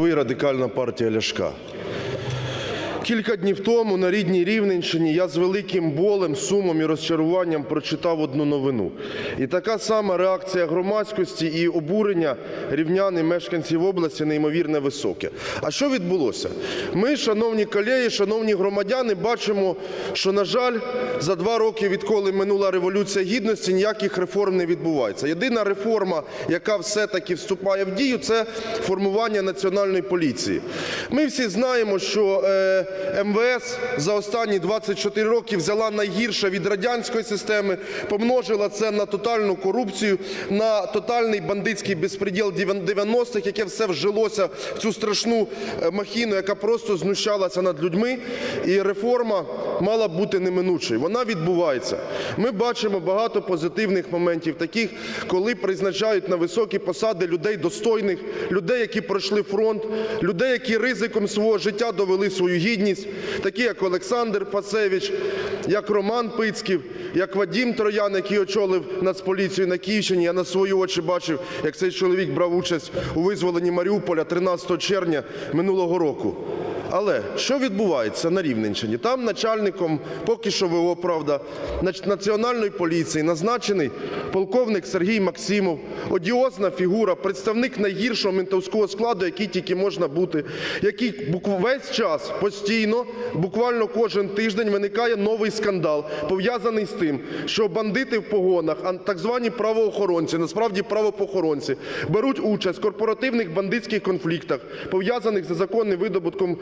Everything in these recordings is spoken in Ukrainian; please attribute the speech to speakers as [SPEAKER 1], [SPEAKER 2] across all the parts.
[SPEAKER 1] Ви радикальна партія Ляшка. Кілька днів тому на рідній Рівненщині я з великим болем, сумом і розчаруванням прочитав одну новину. І така сама реакція громадськості і обурення рівнян мешканців області неймовірно високе. А що відбулося? Ми, шановні колеги, шановні громадяни, бачимо, що, на жаль, за два роки, відколи минула революція гідності, ніяких реформ не відбувається. Єдина реформа, яка все-таки вступає в дію, це формування національної поліції. Ми всі знаємо, що е, МВС за останні 24 роки взяла найгірше від радянської системи, помножила це на тотальну корупцію, на тотальний бандитський безпреділ 90-х, яке все вжилося в цю страшну е, махіну, яка просто знущалася над людьми. І реформа мала бути неминучою. Вона відбувається. Ми бачимо багато позитивних моментів, таких, коли призначають на високі посади людей достойних, людей, які пройшли фронт, людей, які ризиком свого життя довели свою гідність, такі як Олександр Пасевич, як Роман Пицьків, як Вадім Троян, який очолив Нацполіцію на Київщині. Я на свої очі бачив, як цей чоловік брав участь у визволенні Маріуполя 13 червня минулого року. Але що відбувається на Рівненщині? Там начальником, поки що ВО, правда, національної поліції назначений полковник Сергій Максимов, одіозна фігура, представник найгіршого ментовського складу, який тільки можна бути, який весь час постійно, буквально кожен тиждень виникає новий скандал, пов'язаний з тим, що бандити в погонах, так звані правоохоронці, насправді правопохоронці, беруть участь в корпоративних бандитських конфліктах, пов'язаних з незаконним видобутком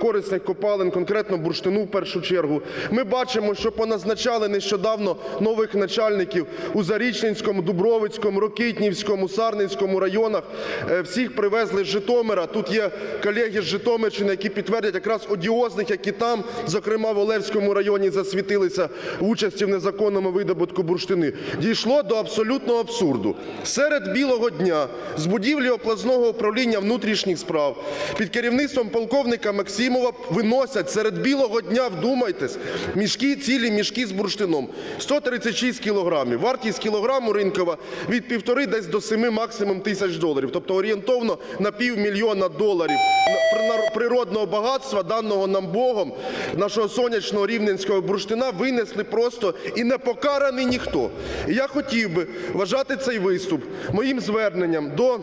[SPEAKER 1] корисних копалин, конкретно бурштину в першу чергу. Ми бачимо, що поназначали нещодавно нових начальників у Зарічненському, Дубровицькому, Рокитнівському, Сарненському районах. Е, Всіх привезли з Житомира. Тут є колеги з Житомирщини, які підтвердять якраз одіозних, які там, зокрема в Олевському районі, засвітилися участі в незаконному видобутку бурштини. Дійшло до абсолютного абсурду. Серед білого дня з будівлі обласного управління внутрішніх справ під керівництвом полковника Максимова виносять серед білого дня, вдумайтесь, мішки, цілі мішки з бурштином. 136 кілограмів. Вартість кілограму ринкова від півтори десь до семи максимум тисяч доларів. Тобто орієнтовно на півмільйона доларів природного багатства, даного нам Богом, нашого сонячного рівненського бурштина, винесли просто і не покараний ніхто. І я хотів би вважати цей виступ моїм зверненням до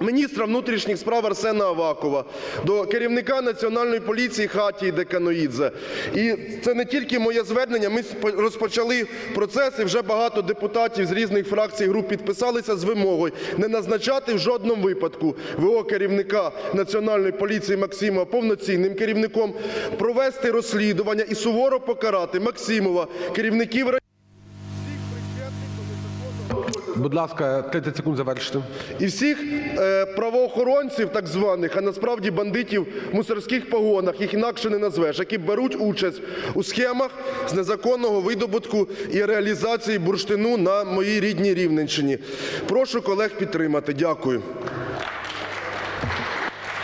[SPEAKER 1] міністра внутрішніх справ Арсена Авакова, до керівника Національної поліції Хатії Деканоїдзе. І це не тільки моє звернення, ми розпочали процес, і вже багато депутатів з різних фракцій груп підписалися з вимогою не назначати в жодному випадку ВО керівника Національної поліції Максимова повноцінним керівником, провести розслідування і суворо покарати Максимова, керівників
[SPEAKER 2] Будь ласка, 30 секунд завершити.
[SPEAKER 1] і всіх е, правоохоронців, так званих, а насправді бандитів в мусорських погонах, їх інакше не назвеш, які беруть участь у схемах з незаконного видобутку і реалізації бурштину на моїй рідній Рівненщині. Прошу колег підтримати. Дякую.